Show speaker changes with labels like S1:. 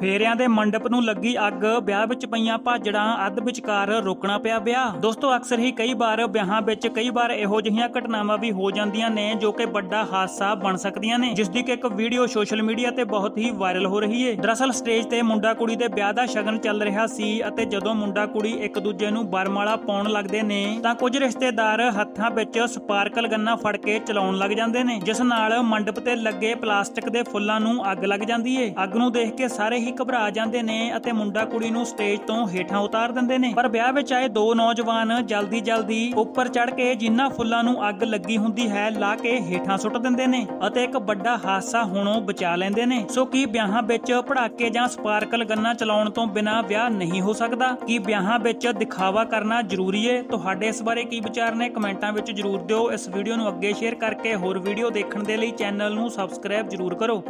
S1: ਫੇਰਿਆਂ ਦੇ ਮੰਡਪ ਨੂੰ ਲੱਗੀ ਅੱਗ, ਵਿਆਹ ਵਿੱਚ ਪਈਆਂ ਭਾਜੜਾਂ, ਅੱਧ ਵਿਚਕਾਰ ਰੋਕਣਾ ਪਿਆ ਵਿਆਹ। ਦੋਸਤੋ, ਅਕਸਰ ਹੀ ਕਈ ਵਾਰ ਵਿਆਹਾਂ ਵਿੱਚ ਕਈ ਵਾਰ ਇਹੋ ਜਿਹੀਆਂ ਘਟਨਾਵਾਂ ਵੀ ਹੋ ਜਾਂਦੀਆਂ ਨੇ ਜੋ ਕਿ ਵੱਡਾ ਹਾਦਸਾ ਬਣ ਸਕਦੀਆਂ ਨੇ, ਜਿਸ ਦੀ ਕਿ ਇੱਕ ਵੀਡੀਓ ਸੋਸ਼ਲ ਮੀਡੀਆ ਤੇ ਬਹੁਤ ਹੀ ਵਾਇਰਲ ਹੋ ਰਹੀ ਹੈ ਦਰਅਸਲ, ਸਟੇਜ ਤੇ ਮੁੰਡਾ ਕੁੜੀ ਦੇ ਵਿਆਹ ਦਾ ਸ਼ਗਨ ਚੱਲ ਰਿਹਾ ਸੀ ਅਤੇ ਜਦੋਂ ਮੁੰਡਾ ਕੁੜੀ ਇੱਕ ਦੂਜੇ ਨੂੰ ਵਰਮਾਲਾ ਪਾਉਣ ਲੱਗਦੇ ਨੇ, ਤਾਂ ਕੁਝ ਰਿਸ਼ਤੇਦਾਰ ਹੱਥਾਂ ਵਿੱਚ ਸਪਾਰਕਲ ਗੰਨਾ ਫੜ ਕੇ ਚਲਾਉਣ ਲੱਗ ਜਾਂਦੇ ਨੇ, ਜਿਸ ਨਾਲ ਮੰਡਪ ਤੇ ਲੱਗੇ ਪਲਾਸਟਿਕ ਦੇ ਫੁੱਲਾਂ ਨੂੰ ਅੱਗ ਲੱਗ ਜਾਂਦੀ ਏ। ਅੱਗ ਨੂੰ ਦੇਖ ਕੇ ਸਾਰੇ ਹੀ ਘਬਰਾ ਜਾਂਦੇ ਨੇ ਅਤੇ ਮੁੰਡਾ ਕੁੜੀ ਨੂੰ ਸਟੇਜ ਤੋਂ ਹੇਠਾਂ ਉਤਾਰ ਦਿੰਦੇ ਨੇ। ਪਰ ਵਿਆਹ ਵਿੱਚ ਆਏ ਦੋ ਨੌਜਵਾਨ ਜਲਦੀ ਜਲਦੀ ਉੱਪਰ ਚੜ ਕੇ ਜਿਨ੍ਹਾਂ ਫੁੱਲਾਂ ਨੂੰ ਅੱਗ ਲੱਗੀ ਹੁੰਦੀ ਹੈ, ਲਾ ਕੇ ਹੇਠਾਂ ਸੁੱਟ ਦਿੰਦੇ ਨੇ ਅਤੇ ਇੱਕ ਵੱਡਾ ਹਾਦਸਾ ਹੋਣੋਂ ਬਚਾ ਲੈਂਦੇ ਨੇ। ਸੋ ਕੀ ਵਿਆਹਾਂ ਵਿੱਚ ਪੜਾਕੇ ਜਾਂ ਸਪਾਰਕਲ ਗੰਨਾ ਚਲਾਉਣ ਤੋਂ ਬਿਨਾਂ ਵਿਆਹ ਨਹੀਂ ਹੋ ਸਕਦਾ? ਕੀ ਵਿਆਹਾਂ ਵਿੱਚ ਦਿਖਾਵਾ ਕਰਨਾ ਜ਼ਰੂਰੀ ਹੈ ਤੁਹਾਡੇ ਇਸ ਬਾਰੇ ਕੀ ਵਿਚਾਰ ਨੇ? ਕਮੈਂਟਾਂ ਵਿੱਚ ਜਰੂਰ ਦਿਓ। ਇਸ ਵੀਡੀਓ ਨੂੰ ਅੱਗੇ ਸ਼ੇਅਰ ਕਰਕੇ ਹੋਰ ਵੀਡੀਓ ਦੇਖਣ ਦੇ ਲਈ ਚੈਨਲ ਨੂੰ ਸਬਸਕ੍ਰਾਈਬ ਜਰੂਰ ਕਰੋ।